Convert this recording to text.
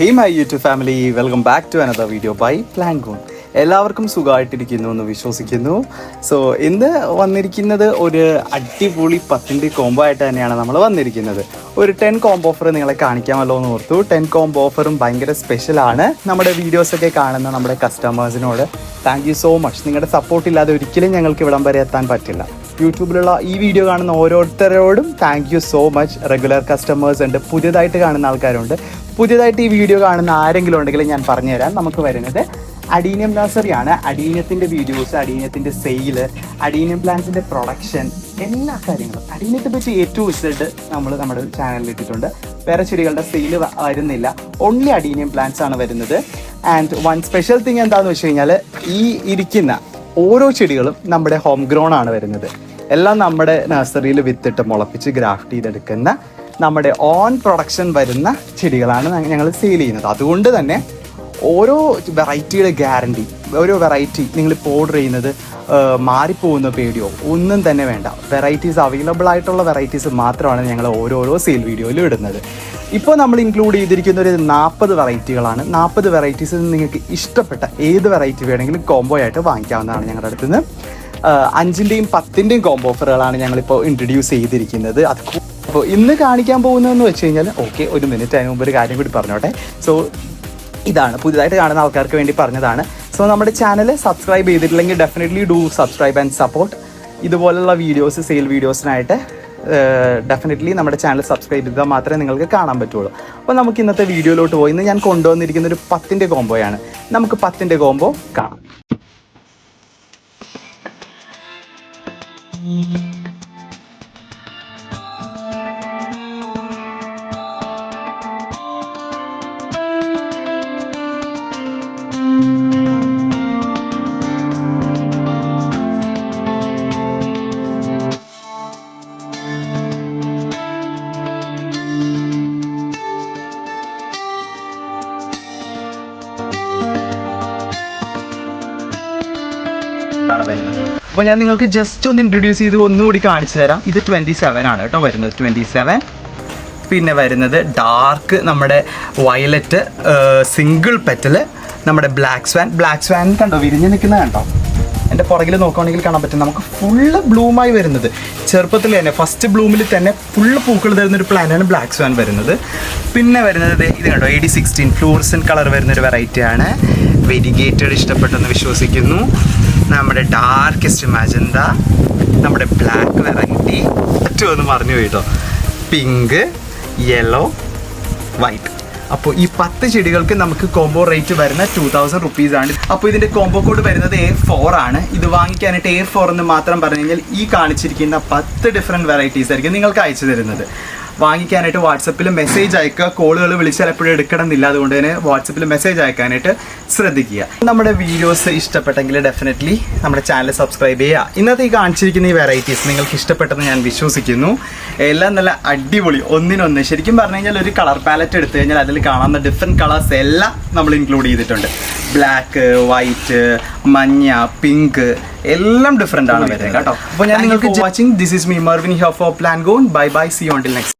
Hey my YouTube family welcome back to another video by പ്ലാങ്കോൺ. എല്ലാവർക്കും സുഖമായിട്ടിരിക്കുന്നു എന്ന് വിശ്വസിക്കുന്നു. സോ ഇന്ന് വന്നിരിക്കുന്നത് ഒരു അടിപൊളി പത്തിന്റെ കോംബോ ആയിട്ട് തന്നെയാണ് നമ്മൾ വന്നിരിക്കുന്നത്. ഒരു ടെൻ കോംബോ ഓഫർ നിങ്ങളെ കാണിക്കാമല്ലോ എന്ന് ഓർത്തു. ടെൻ കോംബോ ഓഫറും ഭയങ്കര സ്പെഷ്യലാണ് നമ്മുടെ വീഡിയോസൊക്കെ കാണുന്ന നമ്മുടെ കസ്റ്റമേഴ്സിനോട് താങ്ക് യു സോ മച്ച് നിങ്ങളുടെ സപ്പോർട്ട് ഇല്ലാതെ ഒരിക്കലും ഞങ്ങൾക്ക് ഇവിടം വരെ എത്താൻ പറ്റില്ല. യൂട്യൂബിലുള്ള ഈ വീഡിയോ കാണുന്ന ഓരോരുത്തരോടും thank you so much regular customers ഉണ്ട്. പുതിയതായിട്ട് കാണുന്ന ആൾക്കാരുണ്ട്. പുതിയതായിട്ട് ഈ വീഡിയോ കാണുന്ന ആരെങ്കിലും ഉണ്ടെങ്കിൽ ഞാൻ പറഞ്ഞുതരാം. നമുക്ക് വരുന്നത് അഡീനിയം നഴ്സറിയാണ്. അഡീനിയത്തിന്റെ വീഡിയോസ് അഡീനിയത്തിന്റെ സെയിൽ അഡീനിയം പ്ലാന്റ്സിന്റെ പ്രൊഡക്ഷൻ എല്ലാ കാര്യങ്ങളും. അഡീനിയത്തെ പറ്റി ഏറ്റവും വിസിറ്റ് നമ്മൾ നമ്മുടെ ചാനലിൽ ഇട്ടിട്ടുണ്ട്. വേറെ ചെടികളുടെ സെയിൽ വരുന്നില്ല. ഓൺലി അഡീനിയം പ്ലാന്റ്സ് ആണ് വരുന്നത്. ആൻഡ് വൺ സ്പെഷ്യൽ തിങ് എന്താണെന്ന് വെച്ച് കഴിഞ്ഞാൽ ഈ ഇരിക്കുന്ന ഓരോ ചെടികളും നമ്മുടെ ഹോം ഗ്രോൺ ആണ് വരുന്നത്. എല്ലാം നമ്മുടെ നഴ്സറിയിൽ വിത്തിട്ട് മുളപ്പിച്ച് ഗ്രാഫ്റ്റ് ചെയ്തെടുക്കുന്ന നമ്മുടെ ഓൺ പ്രൊഡക്ഷൻ വരുന്ന ചെടികളാണ് ഞങ്ങൾ സെയിൽ ചെയ്യുന്നത്. അതുകൊണ്ട് തന്നെ ഓരോ വെറൈറ്റിയുടെ ഗ്യാരണ്ടി ഓരോ വെറൈറ്റി നിങ്ങൾ ഇപ്പോൾ ഓർഡർ ചെയ്യുന്നത് മാറിപ്പോകുന്ന പേടിയോ ഒന്നും തന്നെ വേണ്ട. വെറൈറ്റീസ് അവൈലബിൾ ആയിട്ടുള്ള വെറൈറ്റീസ് മാത്രമാണ് ഞങ്ങൾ ഓരോരോ സെയിൽ വീഡിയോയിലും ഇടുന്നത്. ഇപ്പോൾ നമ്മൾ ഇൻക്ലൂഡ് ചെയ്തിരിക്കുന്ന ഒരു നാൽപ്പത് വെറൈറ്റികളാണ് നാൽപ്പത് വെറൈറ്റീസിൽ നിങ്ങൾക്ക് ഇഷ്ടപ്പെട്ട ഏത് വെറൈറ്റി വേണമെങ്കിലും കോംബോ ആയിട്ട് വാങ്ങിക്കാവുന്നതാണ് ഞങ്ങളുടെ അടുത്ത് നിന്ന് അഞ്ചിന്റെയും പത്തിന്റെയും കോംബോ ഓഫറുകളാണ് ഞങ്ങളിപ്പോൾ ഇൻട്രൊഡ്യൂസ് ചെയ്തിരിക്കുന്നത്. അത് അപ്പോൾ ഇന്ന് കാണിക്കാൻ പോകുന്നതെന്ന് വെച്ച് കഴിഞ്ഞാൽ ഓക്കെ ഒരു മിനിറ്റ് അതിന് മുമ്പ് ഒരു കാര്യം കൂടി പറഞ്ഞോട്ടെ. സോ ഇതാണ് പുതിയതായിട്ട് കാണുന്ന ആൾക്കാർക്ക് വേണ്ടി പറഞ്ഞതാണ്. സോ നമ്മുടെ ചാനൽ സബ്സ്ക്രൈബ് ചെയ്തിട്ടില്ലെങ്കിൽ definitely do subscribe and support ഇതുപോലുള്ള വീഡിയോസ് സെയിൽ വീഡിയോസിനായിട്ട് ഡെഫിനറ്റ്ലി നമ്മുടെ ചാനൽ സബ്സ്ക്രൈബ് ചെയ്താൽ മാത്രമേ നിങ്ങൾക്ക് കാണാൻ പറ്റുള്ളൂ. അപ്പോൾ നമുക്ക് ഇന്നത്തെ വീഡിയോയിലോട്ട് പോയി. ഇന്ന് ഞാൻ കൊണ്ടുവന്നിരിക്കുന്ന ഒരു പത്തിന്റെ കോംബോയാണ് നമുക്ക് പത്തിന്റെ കോംബോ കാണാം. അപ്പോൾ ഞാൻ നിങ്ങൾക്ക് ജസ്റ്റ് ഒന്ന് ഇൻട്രൊഡ്യൂസ് ചെയ്ത് ഒന്നുകൂടി കാണിച്ചു തരാം. ഇത് ട്വന്റി സെവൻ ആണ് കേട്ടോ വരുന്നത്. ട്വന്റി സെവൻ പിന്നെ വരുന്നത് ഡാർക്ക് നമ്മുടെ വയലറ്റ് സിംഗിൾ പെറ്റൽ നമ്മുടെ ബ്ലാക്ക് സ്വാൻ ബ്ലാക്ക് സ്വാൻ കണ്ടോ? വിരിഞ്ഞ് നിൽക്കുന്നത് കണ്ടോ? എന്റെ പുറകിൽ നോക്കുകയാണെങ്കിൽ കാണാൻ പറ്റും. നമുക്ക് ഫുള്ള് ബ്ലൂമായി വരുന്നത്. ചെറുപ്പത്തിൽ തന്നെ ഫസ്റ്റ് ബ്ലൂമിൽ തന്നെ ഫുള്ള് പൂക്കൾ തരുന്ന ഒരു പ്ലാനാണ് ബ്ലാക്ക് സ്വാൻ വരുന്നത്. പിന്നെ വരുന്നത് ഇത് കണ്ടോ? A D sixteen fluorescent colour വരുന്ന ഒരു വെറൈറ്റിയാണ് വെരിഗേറ്റഡ് ഇഷ്ടപ്പെട്ടെന്ന് വിശ്വസിക്കുന്നു. നമ്മുടെ ഡാർക്കസ്റ്റ് മജന്ത നമ്മുടെ ബ്ലാക്ക് വെറൈറ്റി ഏറ്റവും ഒന്ന് പറഞ്ഞു പോയിട്ടോ പിങ്ക് യെല്ലോ വൈറ്റ് അപ്പോൾ ഈ പത്ത് ചെടികൾക്ക് നമുക്ക് കോംബോ റേറ്റ് വരുന്ന ടു തൗസൻഡ് റുപ്പീസ് ആണ്. അപ്പോൾ ഇതിന്റെ കോംബോ കോഡ് വരുന്നത് എ ഫോർ ആണ്. ഇത് വാങ്ങിക്കാനായിട്ട് എ ഫോർ എന്ന് മാത്രം പറഞ്ഞു കഴിഞ്ഞാൽ ഈ കാണിച്ചിരിക്കുന്ന പത്ത് ഡിഫറെന്റ് വെറൈറ്റീസ് ആയിരിക്കും നിങ്ങൾക്ക് അയച്ചു തരുന്നത്. വാങ്ങിക്കാനായിട്ട് വാട്സപ്പിൽ മെസ്സേജ് അയക്കുക. കോളുകൾ വിളിച്ചാൽ എപ്പോഴും എടുക്കണമെന്നില്ല. അതുകൊണ്ട് തന്നെ വാട്സപ്പിൽ മെസ്സേജ് അയക്കാനായിട്ട് ശ്രദ്ധിക്കുക. നമ്മുടെ വീഡിയോസ് ഇഷ്ടപ്പെട്ടെങ്കിൽ ഡെഫിനറ്റ്ലി നമ്മുടെ ചാനൽ സബ്സ്ക്രൈബ് ചെയ്യുക. ഇന്നത്തെ ഈ കാണിച്ചിരിക്കുന്ന ഈ വെറൈറ്റീസ് നിങ്ങൾക്ക് ഇഷ്ടപ്പെട്ടെന്ന് ഞാൻ വിശ്വസിക്കുന്നു. എല്ലാം നല്ല അടിപൊളി. ഒന്നിനൊന്ന്. ശരിക്കും പറഞ്ഞു കഴിഞ്ഞാൽ ഒരു കളർ പാലറ്റ് എടുത്തു കഴിഞ്ഞാൽ അതിൽ കാണാവുന്ന ഡിഫറെന്റ് കളേഴ്സ് എല്ലാം നമ്മൾ ഇൻക്ലൂഡ് ചെയ്തിട്ടുണ്ട്. ബ്ലാക്ക് വൈറ്റ് മഞ്ഞ പിങ്ക് എല്ലാം ഡിഫറെന്റ് ആണ് വരുന്നത്. കേട്ടോ. അപ്പോൾ ഞാൻ നിങ്ങൾക്ക് watching this is me Marvin here for plan gone bye bye see on till next